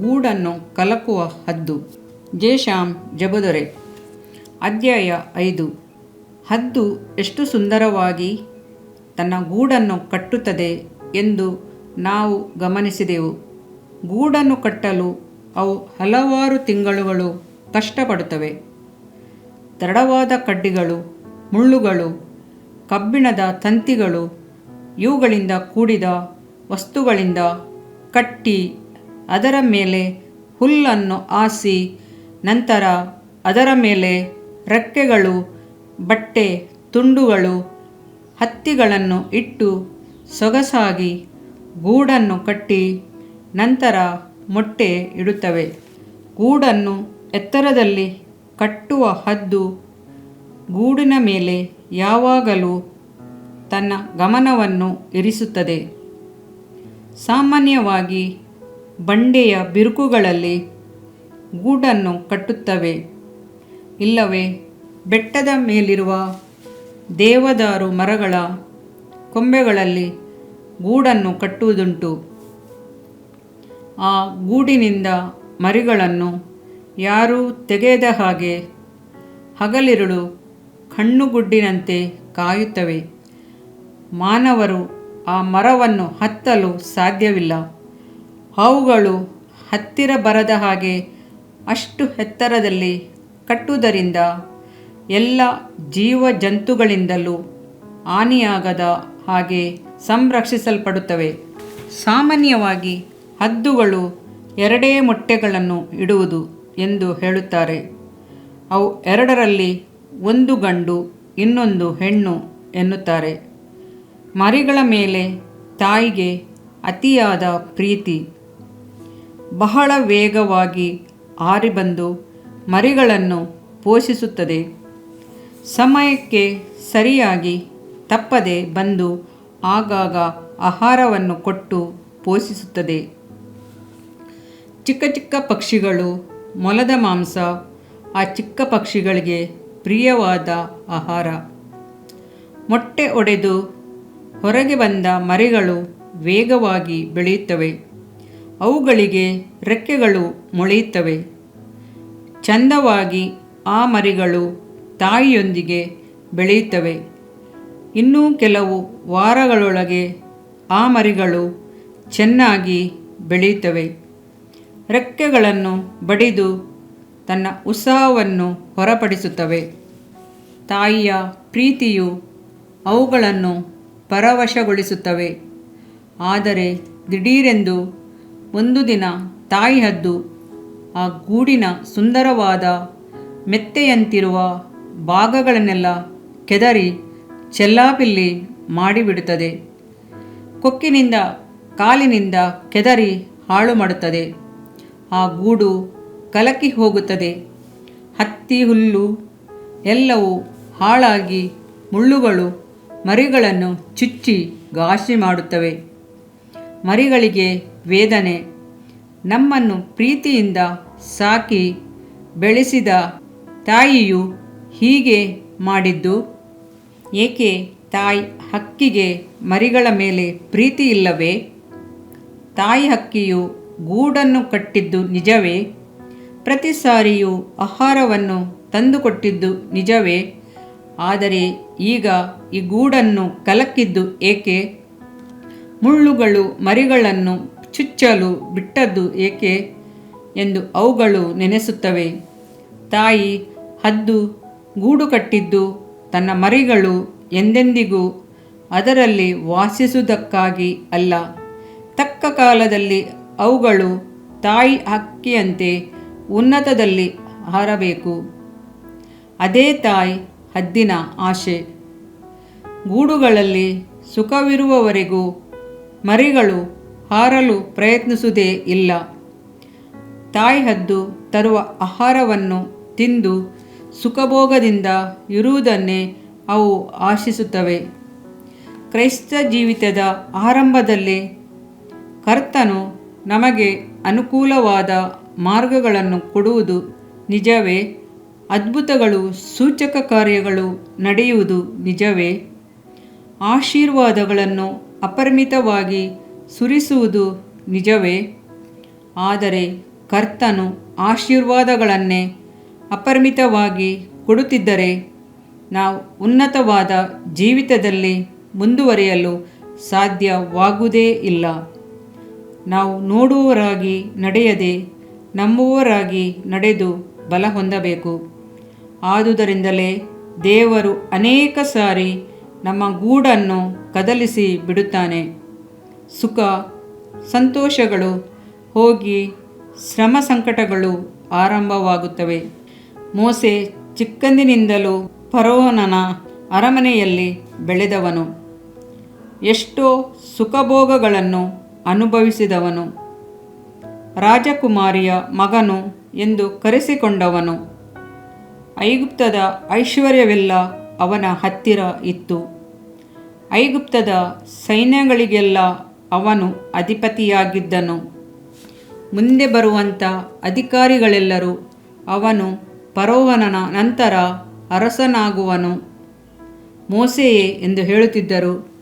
ಗೂಡನ್ನು ಕಲಕುವ ಹದ್ದು. ಜೇಶಾಮ್ ಜಬದೊರೆ. ಅಧ್ಯಾಯ ಐದು. ಹದ್ದು ಎಷ್ಟು ಸುಂದರವಾಗಿ ತನ್ನ ಗೂಡನ್ನು ಕಟ್ಟುತ್ತದೆ ಎಂದು ನಾವು ಗಮನಿಸಿದೆವು. ಗೂಡನ್ನು ಕಟ್ಟಲು ಅವು ಹಲವಾರು ತಿಂಗಳುಗಳು ಕಷ್ಟಪಡುತ್ತವೆ. ದೃಢವಾದ ಕಡ್ಡಿಗಳು, ಮುಳ್ಳುಗಳು, ಕಬ್ಬಿಣದ ತಂತಿಗಳು, ಇವುಗಳಿಂದ ಕೂಡಿದ ವಸ್ತುಗಳಿಂದ ಕಟ್ಟಿ ಅದರ ಮೇಲೆ ಹುಲ್ಲನ್ನು ಆಸಿ, ನಂತರ ಅದರ ಮೇಲೆ ರೆಕ್ಕೆಗಳು, ಬಟ್ಟೆ, ತುಂಡುಗಳು, ಹತ್ತಿಗಳನ್ನು ಇಟ್ಟು ಸೊಗಸಾಗಿ ಗೂಡನ್ನು ಕಟ್ಟಿ ನಂತರ ಮೊಟ್ಟೆ ಇಡುತ್ತವೆ. ಗೂಡನ್ನು ಎತ್ತರದಲ್ಲಿ ಕಟ್ಟುವ ಹದ್ದು ಗೂಡಿನ ಮೇಲೆ ಯಾವಾಗಲೂ ತನ್ನ ಗಮನವನ್ನು ಇರಿಸುತ್ತದೆ. ಸಾಮಾನ್ಯವಾಗಿ ಬಂಡೆಯ ಬಿರುಕುಗಳಲ್ಲಿ ಗೂಡನ್ನು ಕಟ್ಟುತ್ತವೆ. ಇಲ್ಲವೇ, ಬೆಟ್ಟದ ಮೇಲಿರುವ ದೇವದಾರು ಮರಗಳ ಕೊಂಬೆಗಳಲ್ಲಿ ಗೂಡನ್ನು ಕಟ್ಟುವುದುಂಟು. ಆ ಗೂಡಿನಿಂದ ಮರಿಗಳನ್ನು ಯಾರೂ ತೆಗೆಯದ ಹಾಗೆ ಹಗಲಿರುಳು ಕಣ್ಣುಗುಡ್ಡಿನಂತೆ ಕಾಯುತ್ತವೆ. ಮಾನವರು ಆ ಮರವನ್ನು ಹತ್ತಲು ಸಾಧ್ಯವಿಲ್ಲ. ಅವುಗಳು ಹತ್ತಿರ ಬರದ ಹಾಗೆ ಅಷ್ಟು ಎತ್ತರದಲ್ಲಿ ಕಟ್ಟುವುದರಿಂದ ಎಲ್ಲ ಜೀವ ಜಂತುಗಳಿಂದಲೂ ಹಾನಿಯಾಗದ ಹಾಗೆ ಸಂರಕ್ಷಿಸಲ್ಪಡುತ್ತವೆ. ಸಾಮಾನ್ಯವಾಗಿ ಹದ್ದುಗಳು ಎರಡೇ ಮೊಟ್ಟೆಗಳನ್ನು ಇಡುವುದು ಎಂದು ಹೇಳುತ್ತಾರೆ. ಅವು ಎರಡರಲ್ಲಿ ಒಂದು ಗಂಡು, ಇನ್ನೊಂದು ಹೆಣ್ಣು ಎನ್ನುತ್ತಾರೆ. ಮರಿಗಳ ಮೇಲೆ ತಾಯಿಗೆ ಅತಿಯಾದ ಪ್ರೀತಿ. ಬಹಳ ವೇಗವಾಗಿ ಆರಿಬಂದು ಮರಿಗಳನ್ನು ಪೋಷಿಸುತ್ತದೆ. ಸಮಯಕ್ಕೆ ಸರಿಯಾಗಿ ತಪ್ಪದೆ ಬಂದು ಆಗಾಗ ಆಹಾರವನ್ನು ಕೊಟ್ಟು ಪೋಷಿಸುತ್ತದೆ. ಚಿಕ್ಕ ಚಿಕ್ಕ ಪಕ್ಷಿಗಳು, ಮೊಲದ ಮಾಂಸ, ಆ ಚಿಕ್ಕ ಪಕ್ಷಿಗಳಿಗೆ ಪ್ರಿಯವಾದ ಆಹಾರ. ಮೊಟ್ಟೆ ಒಡೆದು ಹೊರಗೆ ಬಂದ ಮರಿಗಳು ವೇಗವಾಗಿ ಬೆಳೆಯುತ್ತವೆ. ಅವುಗಳಿಗೆ ರೆಕ್ಕೆಗಳು ಮೊಳೆಯುತ್ತವೆ. ಚಂದವಾಗಿ ಆ ಮರಿಗಳು ತಾಯಿಯೊಂದಿಗೆ ಬೆಳೆಯುತ್ತವೆ. ಇನ್ನೂ ಕೆಲವು ವಾರಗಳೊಳಗೆ ಆ ಮರಿಗಳು ಚೆನ್ನಾಗಿ ಬೆಳೆಯುತ್ತವೆ. ರೆಕ್ಕೆಗಳನ್ನು ಬಡಿದು ತನ್ನ ಉತ್ಸಾಹವನ್ನು ಹೊರಪಡಿಸುತ್ತವೆ. ತಾಯಿಯ ಪ್ರೀತಿಯು ಅವುಗಳನ್ನು ಪರವಶಗೊಳಿಸುತ್ತವೆ. ಆದರೆ ದಿಢೀರೆಂದು ಒಂದು ದಿನ ತಾಯಿ ಹದ್ದು ಆ ಗೂಡಿನ ಸುಂದರವಾದ ಮೆತ್ತೆಯಂತಿರುವ ಭಾಗಗಳನ್ನೆಲ್ಲ ಕೆದರಿ ಚೆಲ್ಲಾಪಿಲ್ಲಿ ಮಾಡಿಬಿಡುತ್ತದೆ. ಕೊಕ್ಕಿನಿಂದ ಕಾಲಿನಿಂದ ಕೆದರಿ ಹಾಳು ಮಾಡುತ್ತದೆ. ಆ ಗೂಡು ಕಲಕಿ ಹೋಗುತ್ತದೆ. ಹತ್ತಿ ಹುಲ್ಲು ಎಲ್ಲವೂ ಹಾಳಾಗಿ ಮುಳ್ಳುಗಳು ಮರಿಗಳನ್ನು ಚುಚ್ಚಿ ಘಾಸಿ ಮಾಡುತ್ತವೆ. ಮರಿಗಳಿಗೆ ವೇದನೆ ನಮ್ಮನ್ನು ಪ್ರೀತಿಯಿಂದ ಸಾಕಿ ಬೆಳೆಸಿದ ತಾಯಿಯು ಹೀಗೆ ಮಾಡಿದ್ದು, ಏಕೆ ತಾಯಿ ಹಕ್ಕಿಗೆ ಮರಿಗಳ ಮೇಲೆ ಪ್ರೀತಿ ಇಲ್ಲವೇ? ತಾಯಿ ಹಕ್ಕಿಯು ಗೂಡನ್ನು ಕಟ್ಟಿದ್ದು ನಿಜವೇ? ಪ್ರತಿ ಸಾರಿಯೂ ಆಹಾರವನ್ನು ತಂದುಕೊಟ್ಟಿದ್ದು ನಿಜವೇ? ಆದರೆ ಈಗ ಈ ಗೂಡನ್ನು ಕಲಕಿದ್ದು ಏಕೆ? ಮುಳ್ಳುಗಳು ಮರಿಗಳನ್ನು ಚುಚ್ಚಲು ಬಿಟ್ಟದ್ದು ಏಕೆ ಎಂದು ಅವುಗಳು ನೆನೆಸುತ್ತವೆ. ತಾಯಿ ಹದ್ದು ಗೂಡು ಕಟ್ಟಿದ್ದು ತನ್ನ ಮರಿಗಳು ಎಂದೆಂದಿಗೂ ಅದರಲ್ಲಿ ವಾಸಿಸುವುದಕ್ಕಾಗಿ ಅಲ್ಲ. ತಕ್ಕ ಕಾಲದಲ್ಲಿ ಅವುಗಳು ತಾಯಿ ಹಕ್ಕಿಯಂತೆ ಉನ್ನತದಲ್ಲಿ ಹಾರಬೇಕು. ಅದೇ ತಾಯಿ ಹದ್ದಿನ ಆಶೆ. ಗೂಡುಗಳಲ್ಲಿ ಸುಖವಿರುವವರೆಗೂ ಮರಿಗಳು ಹಾರಲು ಪ್ರಯತ್ನಿಸುವುದೇ ಇಲ್ಲ. ತಾಯಿ ಹದ್ದು ತರುವ ಆಹಾರವನ್ನು ತಿಂದು ಸುಖಭೋಗದಿಂದ ಇರುವುದನ್ನೇ ಅವು ಆಶಿಸುತ್ತವೆ. ಕ್ರೈಸ್ತ ಜೀವಿತದ ಆರಂಭದಲ್ಲಿ ಕರ್ತನು ನಮಗೆ ಅನುಕೂಲವಾದ ಮಾರ್ಗಗಳನ್ನು ಕೊಡುವುದು ನಿಜವೇ? ಅದ್ಭುತಗಳು ಸೂಚಕ ಕಾರ್ಯಗಳು ನಡೆಯುವುದು ನಿಜವೇ? ಆಶೀರ್ವಾದಗಳನ್ನು ಅಪರಿಮಿತವಾಗಿ ಸುರಿಸುವುದು ನಿಜವೇ? ಆದರೆ ಕರ್ತನು ಆಶೀರ್ವಾದಗಳನ್ನೇ ಅಪರಿಮಿತವಾಗಿ ಕೊಡುತ್ತಿದ್ದರೆ ನಾವು ಉನ್ನತವಾದ ಜೀವಿತದಲ್ಲಿ ಮುಂದುವರಿಯಲು ಸಾಧ್ಯವಾಗುವುದೇ ಇಲ್ಲ. ನಾವು ನೋಡುವವರಾಗಿ ನಡೆಯದೆ ನಂಬುವವರಾಗಿ ನಡೆದು ಬಲ ಹೊಂದಬೇಕು. ಆದುದರಿಂದಲೇ ದೇವರು ಅನೇಕ ಸಾರಿ ನಮ್ಮ ಗೂಡನ್ನು ಕದಲಿಸಿ ಬಿಡುತ್ತಾನೆ. ಸುಖ, ಸಂತೋಷಗಳು ಹೋಗಿ ಶ್ರಮ ಸಂಕಟಗಳು ಆರಂಭವಾಗುತ್ತವೆ. ಮೋಸೆ ಚಿಕ್ಕಂದಿನಿಂದಲೂ ಫರೋನನ ಅರಮನೆಯಲ್ಲಿ ಬೆಳೆದವನು. ಎಷ್ಟೋ ಸುಖಭೋಗಗಳನ್ನು ಅನುಭವಿಸಿದವನು. ರಾಜಕುಮಾರಿಯ ಮಗನು ಎಂದು ಕರೆಸಿಕೊಂಡವನು. ಐಗುಪ್ತದ ಐಶ್ವರ್ಯವೆಲ್ಲ ಅವನ ಹತ್ತಿರ ಇತ್ತು. ಐಗುಪ್ತದ ಸೈನ್ಯಗಳಿಗೆಲ್ಲ ಅವನು ಅಧಿಪತಿಯಾಗಿದ್ದನು. ಮುಂದೆ ಬರುವಂಥ ಅಧಿಕಾರಿಗಳೆಲ್ಲರೂ ಅವನು ಪರೋವನನ ನಂತರ ಅರಸನಾಗುವನು. ಮೋಸೆಯೇ ಎಂದು ಹೇಳುತ್ತಿದ್ದರು.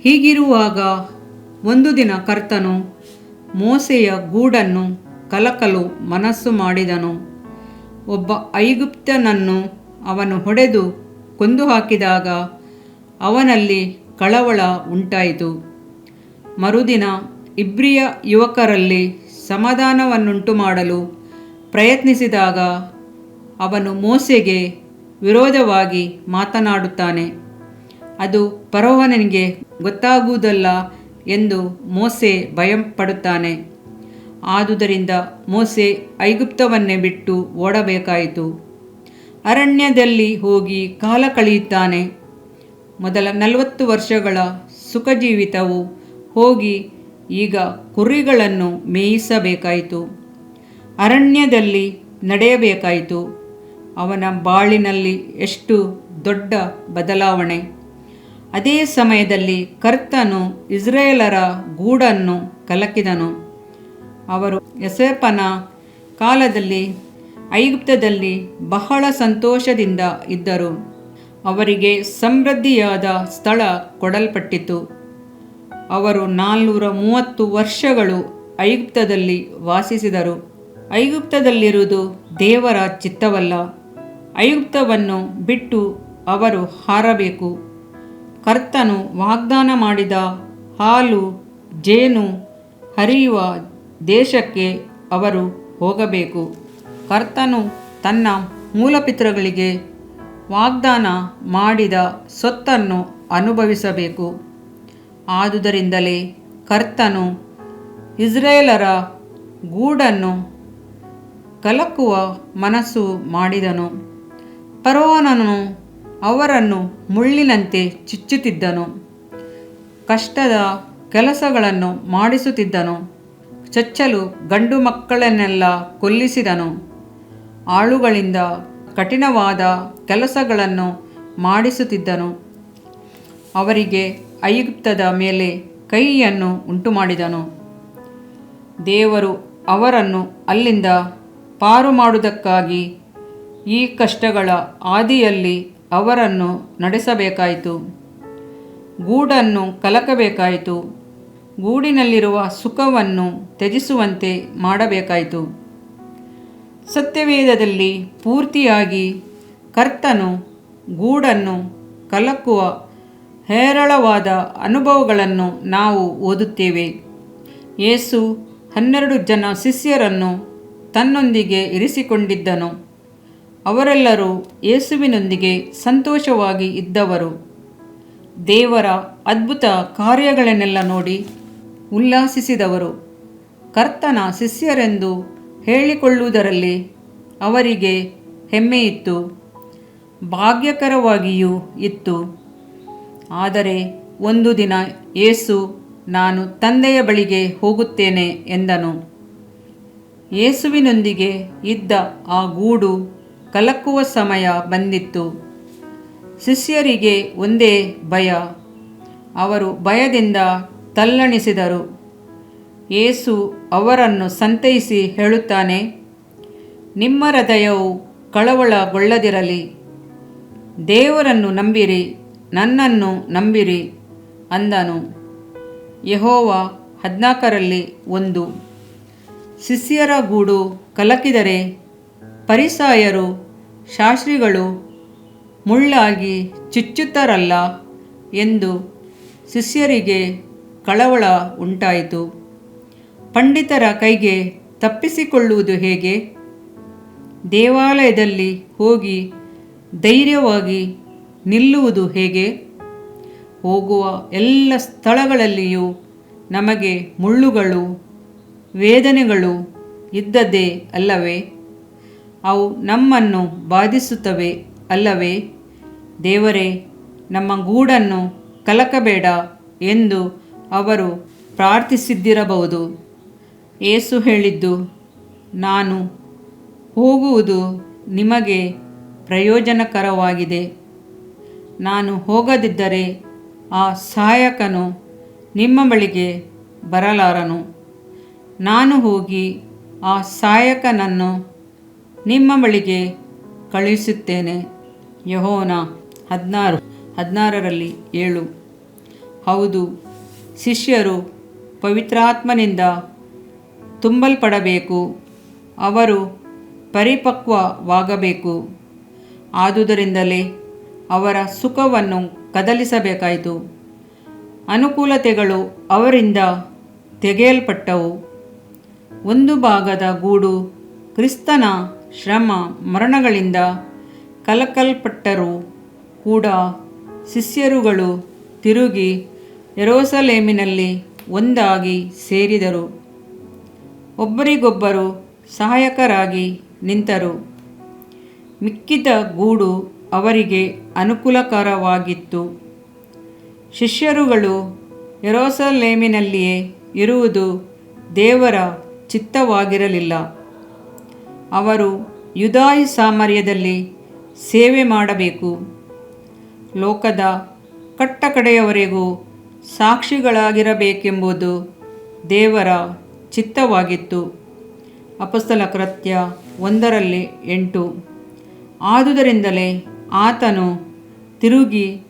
ಹೀಗಿರುವಾಗ ಒಂದು ದಿನ ಕರ್ತನು ಮೋಸೆಯ ಗೂಡನ್ನು ಕಲಕಲು ಮನಸ್ಸು ಮಾಡಿದನು. ಒಬ್ಬ ಐಗುಪ್ತನನ್ನು ಅವನು ಹೊಡೆದು ಕೊಂದು ಹಾಕಿದಾಗ ಅವನಲ್ಲಿ ಕಳವಳ ಉಂಟಾಯಿತು. ಮರುದಿನ ಇಬ್ರಿಯ ಯುವಕರಲ್ಲಿ ಸಮಾಧಾನವನ್ನುಂಟು ಮಾಡಲು ಪ್ರಯತ್ನಿಸಿದಾಗ ಅವನು ಮೋಸೆಗೆ ವಿರೋಧವಾಗಿ ಮಾತನಾಡುತ್ತಾನೆ. ಅದು ಪರೋವನನಿಗೆ ಗೊತ್ತಾಗುವುದಲ್ಲ ಎಂದು ಮೋಸೆ ಭಯಪಡುತ್ತಾನೆ. ಆದುದರಿಂದ ಮೋಸೆ ಐಗುಪ್ತವನ್ನೇ ಬಿಟ್ಟು ಓಡಬೇಕಾಯಿತು. ಅರಣ್ಯದಲ್ಲಿ ಹೋಗಿ ಕಾಲ ಕಳೆಯುತ್ತಾನೆ. ಮೊದಲ ನಲವತ್ತು ವರ್ಷಗಳ ಸುಖ ಜೀವಿತವು ಹೋಗಿ ಈಗ ಕುರಿಗಳನ್ನು ಮೇಯಿಸಬೇಕಾಯಿತು. ಅರಣ್ಯದಲ್ಲಿ ನಡೆಯಬೇಕಾಯಿತು. ಅವನ ಬಾಳಿನಲ್ಲಿ ಎಷ್ಟು ದೊಡ್ಡ ಬದಲಾವಣೆ. ಅದೇ ಸಮಯದಲ್ಲಿ ಕರ್ತನು ಇಸ್ರೇಲರ ಗೂಡನ್ನು ಕಲಕಿದನು. ಅವರು ಯಸೇಪನ ಕಾಲದಲ್ಲಿ ಐಗುಪ್ತದಲ್ಲಿ ಬಹಳ ಸಂತೋಷದಿಂದ ಇದ್ದರು. ಅವರಿಗೆ ಸಮೃದ್ಧಿಯಾದ ಸ್ಥಳ ಕೊಡಲ್ಪಟ್ಟಿತು. ಅವರು ನಾಲ್ನೂರ ಮೂವತ್ತು ವರ್ಷಗಳು ಐಗುಪ್ತದಲ್ಲಿ ವಾಸಿಸಿದರು. ಐಗುಪ್ತದಲ್ಲಿರುವುದು ದೇವರ ಚಿತ್ತವಲ್ಲ. ಐಗುಪ್ತವನ್ನು ಬಿಟ್ಟು ಅವರು ಹಾರಬೇಕು. ಕರ್ತನು ವಾಗ್ದಾನ ಮಾಡಿದ ಹಾಲು, ಜೇನು ಹರಿಯುವ ದೇಶಕ್ಕೆ ಅವರು ಹೋಗಬೇಕು. ಕರ್ತನು ತನ್ನ ಮೂಲಪಿತೃಗಳಿಗೆ ವಾಗ್ದಾನ ಮಾಡಿದ ಸೊತ್ತನ್ನು ಅನುಭವಿಸಬೇಕು. ಆದುದರಿಂದಲೇ ಕರ್ತನು ಇಸ್ರೇಲರ ಗೂಡನ್ನು ಕಲಕುವ ಮನಸ್ಸು ಮಾಡಿದನು. ಪರೋನನು ಅವರನ್ನು ಮುಳ್ಳಿನಂತೆ ಚುಚ್ಚುತ್ತಿದ್ದನು. ಕಷ್ಟದ ಕೆಲಸಗಳನ್ನು ಮಾಡಿಸುತ್ತಿದ್ದನು. ಚಚ್ಚಲು ಗಂಡು ಮಕ್ಕಳನ್ನೆಲ್ಲ ಕೊಲ್ಲಿಸಿದನು. ಆಳುಗಳಿಂದ ಕಠಿಣವಾದ ಕೆಲಸಗಳನ್ನು ಮಾಡಿಸುತ್ತಿದ್ದನು. ಅವರಿಗೆ ಐಗುಪ್ತದ ಮೇಲೆ ಕೈಯನ್ನು ಉಂಟುಮಾಡಿದನು. ದೇವರು ಅವರನ್ನು ಅಲ್ಲಿಂದ ಪಾರು ಮಾಡುವುದಕ್ಕಾಗಿ ಈ ಕಷ್ಟಗಳ ಆದಿಯಲ್ಲಿ ಅವರನ್ನು ನಡೆಸಬೇಕಾಯಿತು. ಗೂಡನ್ನು ಕಲಕಬೇಕಾಯಿತು. ಗೂಡಿನಲ್ಲಿರುವ ಸುಖವನ್ನು ತ್ಯಜಿಸುವಂತೆ ಮಾಡಬೇಕಾಯಿತು. ಸತ್ಯವೇದದಲ್ಲಿ ಪೂರ್ತಿಯಾಗಿ ಕರ್ತನು ಗೂಡನ್ನು ಕಲಕುವ ಹೇರಳವಾದ ಅನುಭವಗಳನ್ನು ನಾವು ಓದುತ್ತೇವೆ. ಯೇಸು ಹನ್ನೆರಡು ಜನ ಶಿಷ್ಯರನ್ನು ತನ್ನೊಂದಿಗೆ ಇರಿಸಿಕೊಂಡಿದ್ದನು. ಅವರೆಲ್ಲರೂ ಯೇಸುವಿನೊಂದಿಗೆ ಸಂತೋಷವಾಗಿ ಇದ್ದವರು. ದೇವರ ಅದ್ಭುತ ಕಾರ್ಯಗಳನ್ನೆಲ್ಲ ನೋಡಿ ಉಲ್ಲಾಸಿಸಿದವರು. ಕರ್ತನ ಶಿಷ್ಯರೆಂದು ಹೇಳಿಕೊಳ್ಳುವುದರಲ್ಲಿ ಅವರಿಗೆ ಹೆಮ್ಮೆಯಿತ್ತು. ಭಾಗ್ಯಕರವಾಗಿಯೂ ಇತ್ತು. ಆದರೆ ಒಂದು ದಿನ ಯೇಸು, ನಾನು ತಂದೆಯ ಬಳಿಗೆ ಹೋಗುತ್ತೇನೆ ಎಂದನು. ಯೇಸುವಿನೊಂದಿಗೆ ಇದ್ದ ಆ ಗೂಡು ಕಲಕುವ ಸಮಯ ಬಂದಿತ್ತು. ಶಿಷ್ಯರಿಗೆ ಒಂದೇ ಭಯ. ಅವರು ಭಯದಿಂದ ತಲ್ಲಣಿಸಿದರು. ಯೇಸು ಅವರನ್ನು ಸಂತೈಸಿ ಹೇಳುತ್ತಾನೆ, ನಿಮ್ಮ ಹೃದಯವು ಕಳವಳಗೊಳ್ಳದಿರಲಿ. ದೇವರನ್ನು ನಂಬಿರಿ. ನನ್ನನ್ನು ನಂಬಿರಿ ಅಂದನು. ಯಹೋವ ಹದಿನಾಲ್ಕರಲ್ಲಿ ಒಂದು, ಶಿಷ್ಯರ ಗೂಡು ಕಲಕಿದರೆ ಪರಿಸಾಯರು, ಶಾಸ್ತ್ರಿಗಳು ಮುಳ್ಳಾಗಿ ಚುಚ್ಚುತ್ತರಲ್ಲ ಎಂದು ಶಿಷ್ಯರಿಗೆ ಕಳವಳ ಉಂಟಾಯಿತು. ಪಂಡಿತರ ಕೈಗೆ ತಪ್ಪಿಸಿಕೊಳ್ಳುವುದು ಹೇಗೆ? ದೇವಾಲಯದಲ್ಲಿ ಹೋಗಿ ಧೈರ್ಯವಾಗಿ ನಿಲ್ಲುವುದು ಹೇಗೆ? ಹೋಗುವ ಎಲ್ಲ ಸ್ಥಳಗಳಲ್ಲಿಯೂ ನಮಗೆ ಮುಳ್ಳುಗಳು, ವೇದನೆಗಳು ಇದ್ದದ್ದೇ ಅಲ್ಲವೇ? ಅವು ನಮ್ಮನ್ನು ಬಾಧಿಸುತ್ತವೆ ಅಲ್ಲವೇ? ದೇವರೇ, ನಮ್ಮ ಗೂಡನ್ನು ಕಲಕಬೇಡ ಎಂದು ಅವರು ಪ್ರಾರ್ಥಿಸಿದ್ದಿರಬಹುದು. ಏಸು ಹೇಳಿದ್ದು, ನಾನು ಹೋಗುವುದು ನಿಮಗೆ ಪ್ರಯೋಜನಕರವಾಗಿದೆ. ನಾನು ಹೋಗದಿದ್ದರೆ ಆ ಸಹಾಯಕನು ನಿಮ್ಮ ಬಳಿಗೆ ಬರಲಾರನು. ನಾನು ಹೋಗಿ ಆ ಸಹಾಯಕನನ್ನು ನಿಮ್ಮ ಬಳಿಗೆ ಕಳುಹಿಸುತ್ತೇನೆ. ಯಹೋನ ಹದಿನಾರು, ಹದಿನಾರರಲ್ಲಿ ಏಳು. ಹೌದು, ಶಿಷ್ಯರು ಪವಿತ್ರಾತ್ಮನಿಂದ ತುಂಬಲ್ಪಡಬೇಕು, ಅವರು ಪರಿಪಕ್ವವಾಗಬೇಕು. ಆದುದರಿಂದಲೇ ಅವರ ಸುಖವನ್ನು ಕದಲಿಸಬೇಕಾಯಿತು. ಅನುಕೂಲತೆಗಳು ಅವರಿಂದ ತೆಗೆಯಲ್ಪಟ್ಟವು. ಒಂದು ಭಾಗದ ಗೂಡು ಕ್ರಿಸ್ತನ ಶ್ರಮ ಮರಣಗಳಿಂದ ಕಲಕಲ್ಪಟ್ಟರೂ ಕೂಡ ಶಿಷ್ಯರುಗಳು ತಿರುಗಿ ಎರೋಸಲೇಮಿನಲ್ಲಿ ಒಂದಾಗಿ ಸೇರಿದರು. ಒಬ್ಬರಿಗೊಬ್ಬರು ಸಹಾಯಕರಾಗಿ ನಿಂತರು. ಮಿಕ್ಕಿದ ಗೂಡು ಅವರಿಗೆ ಅನುಕೂಲಕರವಾಗಿತ್ತು. ಶಿಷ್ಯರುಗಳು ಯೆರೂಸಲೇಮಿನಲ್ಲಿಯೇ ಇರುವುದು ದೇವರ ಚಿತ್ತವಾಗಿರಲಿಲ್ಲ. ಅವರು ಯುದಾಯಿ ಸಾಮರ್ಯದಲ್ಲಿ ಸೇವೆ ಮಾಡಬೇಕು. ಲೋಕದ ಕಟ್ಟಕಡೆಯವರೆಗೂ ಸಾಕ್ಷಿಗಳಾಗಿರಬೇಕೆಂಬುದು ದೇವರ ಚಿತ್ತವಾಗಿತ್ತು. ಅಪಸ್ತಲ ಕೃತ್ಯ ಒಂದರಲ್ಲಿ ಎಂಟು. ಆದುದರಿಂದಲೇ ಆತನು ತಿರುಗಿ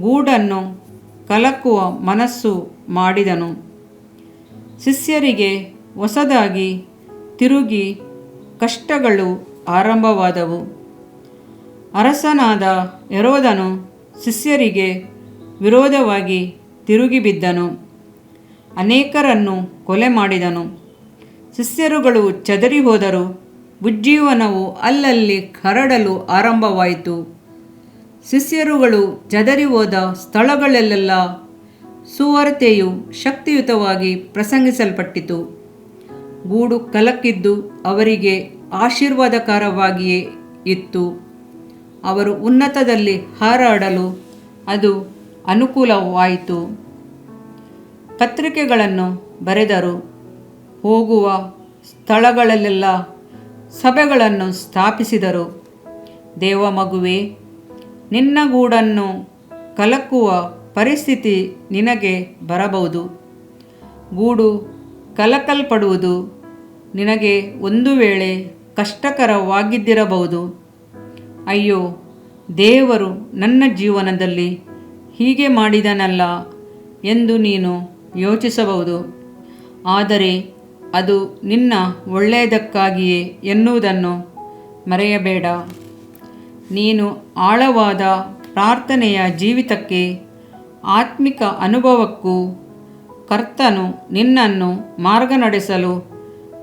ಗೂಡನ್ನು ಕಲಕುವ ಮನಸ್ಸು ಮಾಡಿದನು. ಶಿಷ್ಯರಿಗೆ ಹೊಸದಾಗಿ ತಿರುಗಿ ಕಷ್ಟಗಳು ಆರಂಭವಾದವು. ಅರಸನಾದ ಯರೋದನು ಶಿಷ್ಯರಿಗೆ ವಿರೋಧವಾಗಿ ತಿರುಗಿಬಿದ್ದನು ಅನೇಕರನ್ನು ಕೊಲೆ ಮಾಡಿದನು. ಶಿಷ್ಯರುಗಳು ಚದರಿ ಹೋದರು ಉಜ್ಜೀವನವು ಅಲ್ಲಲ್ಲಿ ಕರಡಲು ಆರಂಭವಾಯಿತು. ಶಿಷ್ಯರುಗಳು ಜದರಿ ಹೋದ ಸ್ಥಳಗಳಲ್ಲೆಲ್ಲ ಸುವಾರ್ತೆಯು ಶಕ್ತಿಯುತವಾಗಿ ಪ್ರಸಂಗಿಸಲ್ಪಟ್ಟಿತು. ಗೂಡು ಕಲಕ್ಕಿದ್ದು ಅವರಿಗೆ ಆಶೀರ್ವಾದಕರವಾಗಿಯೇ ಇತ್ತು. ಅವರು ಉನ್ನತದಲ್ಲಿ ಹಾರಾಡಲು ಅದು ಅನುಕೂಲವಾಯಿತು. ಪತ್ರಿಕೆಗಳನ್ನು ಬರೆದರು. ಹೋಗುವ ಸ್ಥಳಗಳಲ್ಲೆಲ್ಲ ಸಭೆಗಳನ್ನು ಸ್ಥಾಪಿಸಿದರು. ದೇವ ಮಗುವೆ ನಿನ್ನ ಗೂಡನ್ನು ಕಲಕುವ ಪರಿಸ್ಥಿತಿ ನಿನಗೆ ಬರಬಹುದು. ಗೂಡು ಕಲಕಲ್ಪಡುವುದು ನಿನಗೆ ಒಂದು ವೇಳೆ ಕಷ್ಟಕರವಾಗಿದ್ದಿರಬಹುದು. ಅಯ್ಯೋ, ದೇವರು ನನ್ನ ಜೀವನದಲ್ಲಿ ಹೀಗೆ ಮಾಡಿದನಲ್ಲ ಎಂದು ನೀನು ಯೋಚಿಸಬಹುದು. ಆದರೆ ಅದು ನಿನ್ನ ಒಳ್ಳೆಯದಕ್ಕಾಗಿಯೇ ಎನ್ನುವುದನ್ನು ಮರೆಯಬೇಡ. ನೀನು ಆಳವಾದ ಪ್ರಾರ್ಥನೆಯ ಜೀವಿತಕ್ಕೆ ಆತ್ಮಿಕ ಅನುಭವಕ್ಕೂ ಕರ್ತನು ನಿನ್ನನ್ನು ಮಾರ್ಗ ನಡೆಸಲು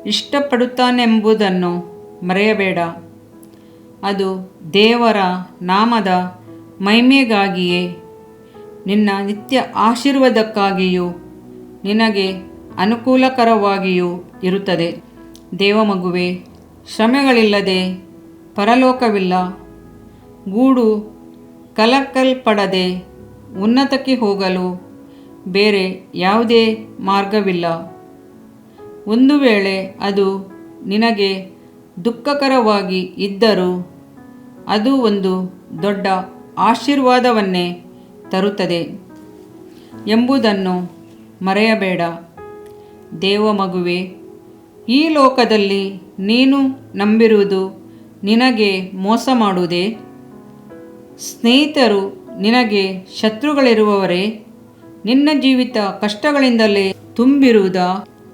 ಇಷ್ಟಪಡುತ್ತಾನೆಂಬುದನ್ನು ಮರೆಯಬೇಡ. ಅದು ದೇವರ ನಾಮದ ಮಹಿಮೆಗಾಗಿಯೇ. ನಿನ್ನ ನಿತ್ಯ ಆಶೀರ್ವಾದಕ್ಕಾಗಿಯೂ ನಿನಗೆ ಅನುಕೂಲಕರವಾಗಿಯೂ ಇರುತ್ತದೆ. ದೇವಮಗುವೆ, ಶ್ರಮೆಗಳಿಲ್ಲದೆ ಪರಲೋಕವಿಲ್ಲ. ಗೂಡು ಕಲಕಲ್ಪಡದೆ ಉನ್ನತಕ್ಕೆ ಹೋಗಲು ಬೇರೆ ಯಾವುದೇ ಮಾರ್ಗವಿಲ್ಲ. ಒಂದು ವೇಳೆ ಅದು ನಿನಗೆ ದುಃಖಕರವಾಗಿ ಇದ್ದರೂ ಅದು ಒಂದು ದೊಡ್ಡ ಆಶೀರ್ವಾದವನ್ನೇ ತರುತ್ತದೆ ಎಂಬುದನ್ನು ಮರೆಯಬೇಡ. ದೇವ ಮಗುವೆ, ಈ ಲೋಕದಲ್ಲಿ ನೀನು ನಂಬಿರುವುದು ನಿನಗೆ ಮೋಸ ಮಾಡುವುದೇ? ಸ್ನೇಹಿತರು, ನಿನಗೆ ಶತ್ರುಗಳಿರುವವರೇ, ನಿನ್ನ ಜೀವಿತ ಕಷ್ಟಗಳಿಂದಲೇ ತುಂಬಿರುವುದ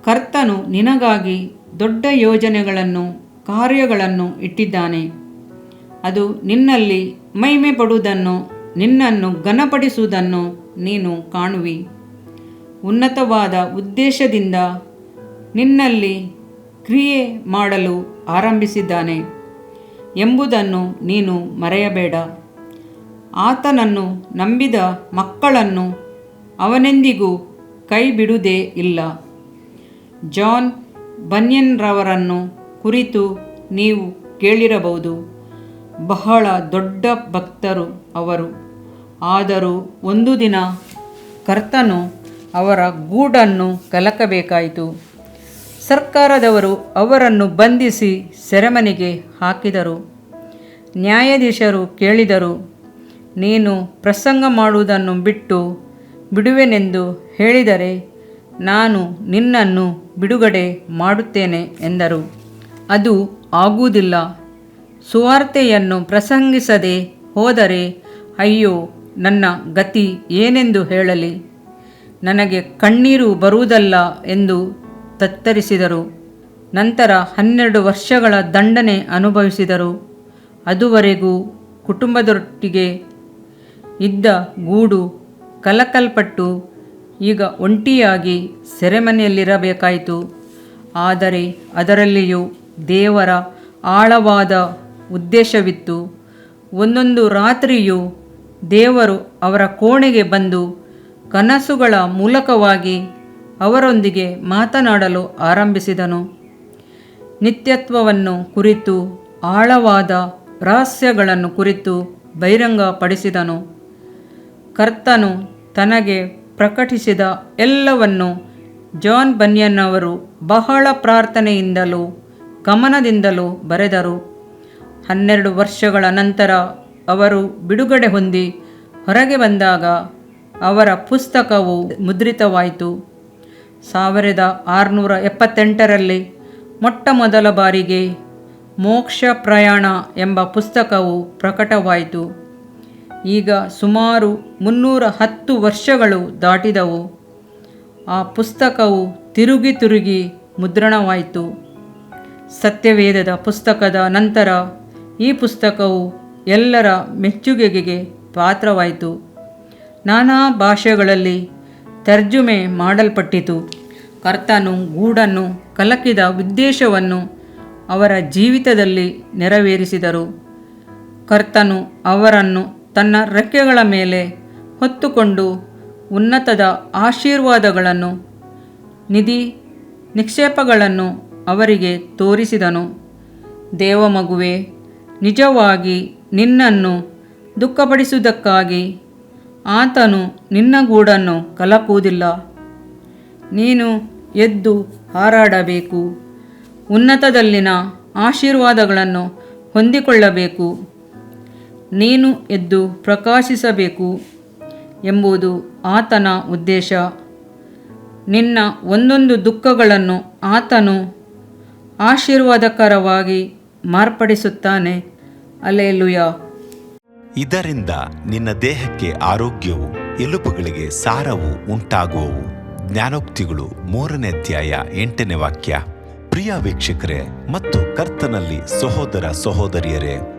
ಕರ್ತನು ನಿನಗಾಗಿ ದೊಡ್ಡ ಯೋಜನೆಗಳನ್ನು, ಕಾರ್ಯಗಳನ್ನು ಇಟ್ಟಿದ್ದಾನೆ. ಅದು ನಿನ್ನಲ್ಲಿ ಮೈಮೆ ಪಡುವುದನ್ನು ನಿನ್ನನ್ನು ಘನಪಡಿಸುವುದನ್ನು ನೀನು ಕಾಣುವಿ. ಉನ್ನತವಾದ ಉದ್ದೇಶದಿಂದ ನಿನ್ನಲ್ಲಿ ಕ್ರಿಯೆ ಮಾಡಲು ಆರಂಭಿಸಿದ್ದಾನೆ ಎಂಬುದನ್ನು ನೀನು ಮರೆಯಬೇಡ. ಆತನನ್ನು ನಂಬಿದ ಮಕ್ಕಳನ್ನು ಅವನೆಂದಿಗೂ ಕೈ ಬಿಡುವುದೇ ಇಲ್ಲ. ಜಾನ್ ಬನ್ಯನ್ರವರನ್ನು ಕುರಿತು ನೀವು ಕೇಳಿರಬಹುದು. ಬಹಳ ದೊಡ್ಡ ಭಕ್ತರು ಅವರು. ಆದರೂ ಒಂದು ದಿನ ಕರ್ತನು ಅವರ ಗೂಡನ್ನು ಕಲಕಬೇಕಾಯಿತು. ಸರ್ಕಾರದವರು ಅವರನ್ನು ಬಂಧಿಸಿ ಸೆರೆಮನೆಗೆ ಹಾಕಿದರು. ನ್ಯಾಯಾಧೀಶರು ಕೇಳಿದರು ನೀನು ಪ್ರಸಂಗ ಮಾಡುವುದನ್ನು ಬಿಟ್ಟು ಬಿಡುವೆನೆಂದು ಹೇಳಿದರೆ ನಾನು ನಿನ್ನನ್ನು ಬಿಡುಗಡೆ ಮಾಡುತ್ತೇನೆ ಎಂದರು. ಅದು ಆಗುವುದಿಲ್ಲ. ಸುವಾರ್ತೆಯನ್ನು ಪ್ರಸಂಗಿಸದೆ ಹೋದರೆ, ಅಯ್ಯೋ, ನನ್ನ ಗತಿ ಏನೆಂದು ಹೇಳಲಿ? ನನಗೆ ಕಣ್ಣೀರು ಬರುವುದಲ್ಲ ಎಂದು ತತ್ತರಿಸಿದರು. ನಂತರ ಹನ್ನೆರಡು ವರ್ಷಗಳ ದಂಡನೆ ಅನುಭವಿಸಿದರು. ಅದುವರೆಗೂ ಕುಟುಂಬದೊಟ್ಟಿಗೆ ಇದ್ದ ಗೂಡು, ಕಲಕಲ್ಪಟ್ಟು ಈಗ ಒಂಟಿಯಾಗಿ ಸೆರೆಮನೆಯಲ್ಲಿರಬೇಕಾಯಿತು. ಆದರೆ ಅದರಲ್ಲಿಯೂ ದೇವರ ಆಳವಾದ ಉದ್ದೇಶವಿತ್ತು. ಒಂದೊಂದು ರಾತ್ರಿಯೂ ದೇವರು ಅವರ ಕೋಣೆಗೆ ಬಂದು ಕನಸುಗಳ ಮೂಲಕವಾಗಿ ಅವರೊಂದಿಗೆ ಮಾತನಾಡಲು ಆರಂಭಿಸಿದನು. ನಿತ್ಯತ್ವವನ್ನು ಕುರಿತು, ಆಳವಾದ ರಹಸ್ಯಗಳನ್ನು ಕುರಿತು ಬಹಿರಂಗಪಡಿಸಿದನು. ಕರ್ತನು ತನಗೆ ಪ್ರಕಟಿಸಿದ ಎಲ್ಲವನ್ನು ಜಾನ್ ಬನ್ಯನ್ ಅವರು ಬಹಳ ಪ್ರಾರ್ಥನೆಯಿಂದಲೂ ಗಮನದಿಂದಲೂ ಬರೆದರು. ಹನ್ನೆರಡು ವರ್ಷಗಳ ನಂತರ ಅವರು ಬಿಡುಗಡೆ ಹೊಂದಿ ಹೊರಗೆ ಬಂದಾಗ ಅವರ ಪುಸ್ತಕವು ಮುದ್ರಿತವಾಯಿತು. ಸಾವಿರದ ಆರುನೂರ ಎಪ್ಪತ್ತೆಂಟರಲ್ಲಿ ಮೊಟ್ಟ ಮೊದಲ ಬಾರಿಗೆ ಮೋಕ್ಷ ಪ್ರಯಾಣ ಎಂಬ ಪುಸ್ತಕವು ಪ್ರಕಟವಾಯಿತು. ಈಗ ಸುಮಾರು ಮುನ್ನೂರ ಹತ್ತು ವರ್ಷಗಳು ದಾಟಿದವು. ಆ ಪುಸ್ತಕವು ತಿರುಗಿ ತಿರುಗಿ ಮುದ್ರಣವಾಯಿತು. ಸತ್ಯವೇದದ ಪುಸ್ತಕದ ನಂತರ ಈ ಪುಸ್ತಕವು ಎಲ್ಲರ ಮೆಚ್ಚುಗೆಗೆ ಪಾತ್ರವಾಯಿತು. ನಾನಾ ಭಾಷೆಗಳಲ್ಲಿ ತರ್ಜುಮೆ ಮಾಡಲ್ಪಟ್ಟಿತು. ಕರ್ತನು ಗೂಡನ್ನು ಕಲಕಿದ ಉದ್ದೇಶವನ್ನು ಅವರ ಜೀವಿತದಲ್ಲಿ ನೆರವೇರಿಸಿದರು. ಕರ್ತನು ಅವರನ್ನು ತನ್ನ ರೆಕ್ಕೆಗಳ ಮೇಲೆ ಹೊತ್ತುಕೊಂಡು ಉನ್ನತದ ಆಶೀರ್ವಾದಗಳನ್ನು, ನಿಧಿ ನಿಕ್ಷೇಪಗಳನ್ನು ಅವರಿಗೆ ತೋರಿಸಿದನು. ದೇವಮಗುವೆ, ನಿಜವಾಗಿ ನಿನ್ನನ್ನು ದುಃಖಪಡಿಸುವುದಕ್ಕಾಗಿ ಆತನು ನಿನ್ನ ಗೂಡನ್ನು ಕಲಕುವುದಿಲ್ಲ. ನೀನು ಎದ್ದು ಹಾರಾಡಬೇಕು, ಉನ್ನತದಲ್ಲಿನ ಆಶೀರ್ವಾದಗಳನ್ನು ಹೊಂದಿಕೊಳ್ಳಬೇಕು. ನೀನು ಎದ್ದು ಪ್ರಕಾಶಿಸಬೇಕು ಎಂಬುದು ಆತನ ಉದ್ದೇಶ. ನಿನ್ನ ಒಂದೊಂದು ದುಃಖಗಳನ್ನು ಆತನು ಆಶೀರ್ವಾದಕರವಾಗಿ ಮಾರ್ಪಡಿಸುತ್ತಾನೆ. ಅಲೆಲುಯ ಇದರಿಂದ ನಿನ್ನ ದೇಹಕ್ಕೆ ಆರೋಗ್ಯವು ಎಲುಪುಗಳಿಗೆ ಸಾರವು ಉಂಟಾಗುವವು. ಜ್ಞಾನೋಕ್ತಿಗಳು ಮೂರನೇ ಅಧ್ಯಾಯ ಎಂಟನೇ ವಾಕ್ಯ. ಪ್ರಿಯ ವೀಕ್ಷಕರೇ ಮತ್ತು ಕರ್ತನಲ್ಲಿ ಸಹೋದರ ಸಹೋದರಿಯರೇ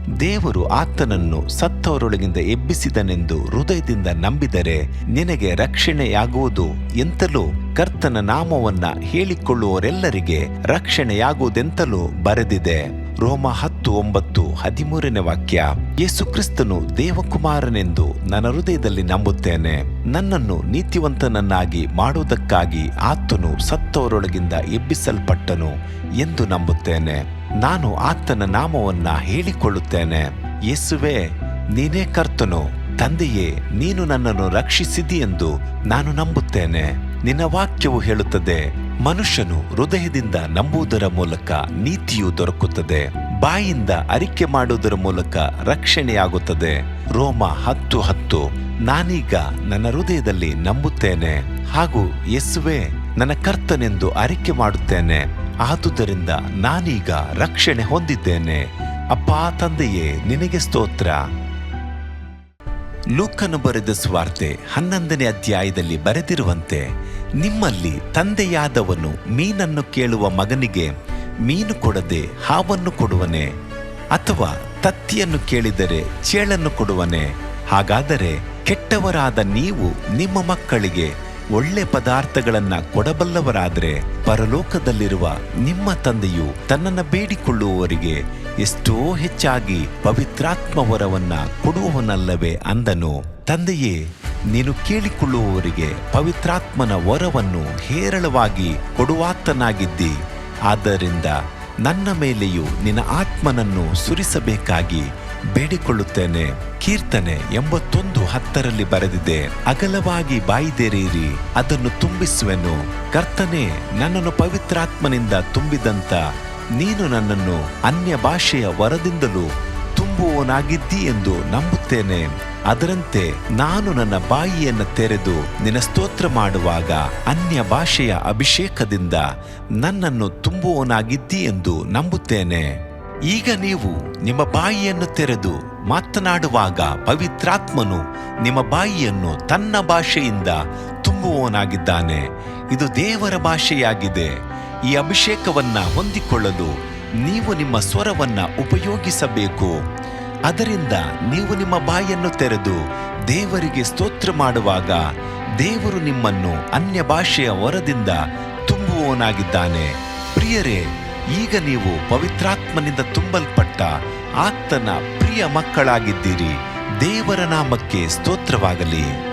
ದೇವರು ಆತನನ್ನು ಸತ್ತವರೊಳಗಿಂದ ಎಬ್ಬಿಸಿದನೆಂದು ಹೃದಯದಿಂದ ನಂಬಿದರೆ ನಿನಗೆ ರಕ್ಷಣೆಯಾಗುವುದು ಎಂತಲೂ ಕರ್ತನ ನಾಮವನ್ನ ಹೇಳಿಕೊಳ್ಳುವರೆಲ್ಲರಿಗೆ ರಕ್ಷಣೆಯಾಗುವುದೆಂತಲೂ ಬರೆದಿದೆ. ರೋಮ ಹತ್ತು ಒಂಬತ್ತು ಹದಿಮೂರನೇ ವಾಕ್ಯ. ಯೇಸು ಕ್ರಿಸ್ತನು ದೇವಕುಮಾರನೆಂದು ನನ್ನ ಹೃದಯದಲ್ಲಿ ನಂಬುತ್ತೇನೆ. ನನ್ನನ್ನು ನೀತಿವಂತನನ್ನಾಗಿ ಮಾಡುವುದಕ್ಕಾಗಿ ಆತನು ಸತ್ತವರೊಳಗಿಂದ ಎಬ್ಬಿಸಲ್ಪಟ್ಟನು ಎಂದು ನಂಬುತ್ತೇನೆ. ನಾನು ಆತನ ನಾಮವನ್ನ ಹೇಳಿಕೊಳ್ಳುತ್ತೇನೆ. ಯೇಸುವೆ, ನೀನೇ ಕರ್ತನು. ತಂದೆಯೇ, ನೀನು ನನ್ನನ್ನು ರಕ್ಷಿಸಿದಿ ಎಂದು ನಾನು ನಂಬುತ್ತೇನೆ. ನಿನ್ನ ವಾಕ್ಯವು ಹೇಳುತ್ತದೆ, ಮನುಷ್ಯನು ಹೃದಯದಿಂದ ನಂಬುವುದರ ಮೂಲಕ ನೀತಿಯು ದೊರಕುತ್ತದೆ. ಬಾಯಿಂದ ಅರಿಕೆ ಮಾಡುವುದರ ಮೂಲಕ ರಕ್ಷಣೆಯಾಗುತ್ತದೆ. ರೋಮ ಹತ್ತು ಹತ್ತು, ನಾನೀಗ ನನ್ನ ಹೃದಯದಲ್ಲಿ ನಂಬುತ್ತೇನೆ. ಹಾಗೂ ಯೇಸುವೆ, ನನ್ನ ಕರ್ತನೆಂದು ಅರಿಕೆ ಮಾಡುತ್ತೇನೆ. ಆದುದರಿಂದ ನಾನೀಗ ರಕ್ಷಣೆ ಹೊಂದಿದ್ದೇನೆ. ಅಪ್ಪ, ತಂದೆಯೇ, ನಿನಗೆ ಸ್ತೋತ್ರ. ಲೂಕನು ಬರೆದ ಸ್ವಾರ್ತೆ ಹನ್ನೊಂದನೇ ಅಧ್ಯಾಯದಲ್ಲಿ ಬರೆದಿರುವಂತೆ, ನಿಮ್ಮಲ್ಲಿ ತಂದೆಯಾದವನು ಮೀನನ್ನು ಕೇಳುವ ಮಗನಿಗೆ ಮೀನು ಕೊಡದೆ ಹಾವನ್ನು ಕೊಡುವನೆ, ಅಥವಾ ತತ್ತಿಯನ್ನು ಕೇಳಿದರೆ ಚೇಳನ್ನು ಕೊಡುವನೆ, ಹಾಗಾದರೆ ಕೆಟ್ಟವರಾದ ನೀವು ನಿಮ್ಮ ಮಕ್ಕಳಿಗೆ ಒಳ್ಳೆ ಪದಾರ್ಥಗಳನ್ನ ಕೊಡಬಲ್ಲವರಾದರೆ ಪರಲೋಕದಲ್ಲಿರುವ ನಿಮ್ಮ ತಂದೆಯು ತನ್ನನ್ನು ಬೇಡಿಕೊಳ್ಳುವವರಿಗೆ ಎಷ್ಟೋ ಹೆಚ್ಚಾಗಿ ಪವಿತ್ರಾತ್ಮ ವರವನ್ನ ಕೊಡುವವನಲ್ಲವೇ ಅಂದನು. ತಂದೆಯೇ, ನೀನು ಕೇಳಿಕೊಳ್ಳುವವರಿಗೆ ಪವಿತ್ರಾತ್ಮನ ವರವನ್ನು ಹೇರಳವಾಗಿ ಕೊಡುವಾತನಾಗಿದ್ದಿ. ಆದ್ದರಿಂದ ನನ್ನ ಮೇಲೆಯೂ ನಿನ್ನ ಆತ್ಮನನ್ನು ಸುರಿಸಬೇಕಾಗಿ ಬೇಡಿಕೊಳ್ಳುತ್ತೇನೆ, ಕೀರ್ತನೆ ಎಂಬತ್ತೊಂದು ಹತ್ತರಲ್ಲಿ ಬರೆದಿದೆ. ಅಗಲವಾಗಿ ಬಾಯಿದೆರೀರಿ ಅದನ್ನು ತುಂಬಿಸುವೆನು. ಕರ್ತನೆ, ನನ್ನನ್ನು ಪವಿತ್ರಾತ್ಮನಿಂದ ತುಂಬಿದಂತ, ನೀನು ನನ್ನನ್ನು ಅನ್ಯ ಭಾಷೆಯ ವರದಿಂದಲೂ ತುಂಬುವವನಾಗಿದ್ದಿ ಎಂದು ನಂಬುತ್ತೇನೆ. ಅದರಂತೆ ನಾನು ನನ್ನ ಬಾಯಿಯನ್ನು ತೆರೆದು ನಿನ್ನ ಸ್ತೋತ್ರ ಮಾಡುವಾಗ ಅನ್ಯ ಭಾಷೆಯ ಅಭಿಷೇಕದಿಂದ ನನ್ನನ್ನು ತುಂಬುವವನಾಗಿದ್ದಿ ಎಂದು ನಂಬುತ್ತೇನೆ. ಈಗ ನೀವು ನಿಮ್ಮ ಬಾಯಿಯನ್ನು ತೆರೆದು ಮಾತನಾಡುವಾಗ ಪವಿತ್ರಾತ್ಮನು ನಿಮ್ಮ ಬಾಯಿಯನ್ನು ತನ್ನ ಭಾಷೆಯಿಂದ ತುಂಬುವವನಾಗಿದ್ದಾನೆ. ಇದು ದೇವರ ಭಾಷೆಯಾಗಿದೆ. ಈ ಅಭಿಷೇಕವನ್ನ ಹೊಂದಿಕೊಳ್ಳಲು ನೀವು ನಿಮ್ಮ ಸ್ವರವನ್ನ ಉಪಯೋಗಿಸಬೇಕು. ಅದರಿಂದ ನೀವು ನಿಮ್ಮ ಬಾಯಿಯನ್ನು ತೆರೆದು ದೇವರಿಗೆ ಸ್ತೋತ್ರ ಮಾಡುವಾಗ ದೇವರು ನಿಮ್ಮನ್ನು ಅನ್ಯ ಭಾಷೆಯ ವರದಿಂದ ತುಂಬುವವನಾಗಿದ್ದಾನೆ. ಪ್ರಿಯರೇ ಈಗ ನೀವು ಪವಿತ್ರಾತ್ಮನಿಂದ ತುಂಬಲ್ಪಟ್ಟ ಆತನ ಪ್ರಿಯ ಮಕ್ಕಳಾಗಿದ್ದೀರಿ. ದೇವರ ನಾಮಕ್ಕೆ ಸ್ತೋತ್ರವಾಗಲಿ.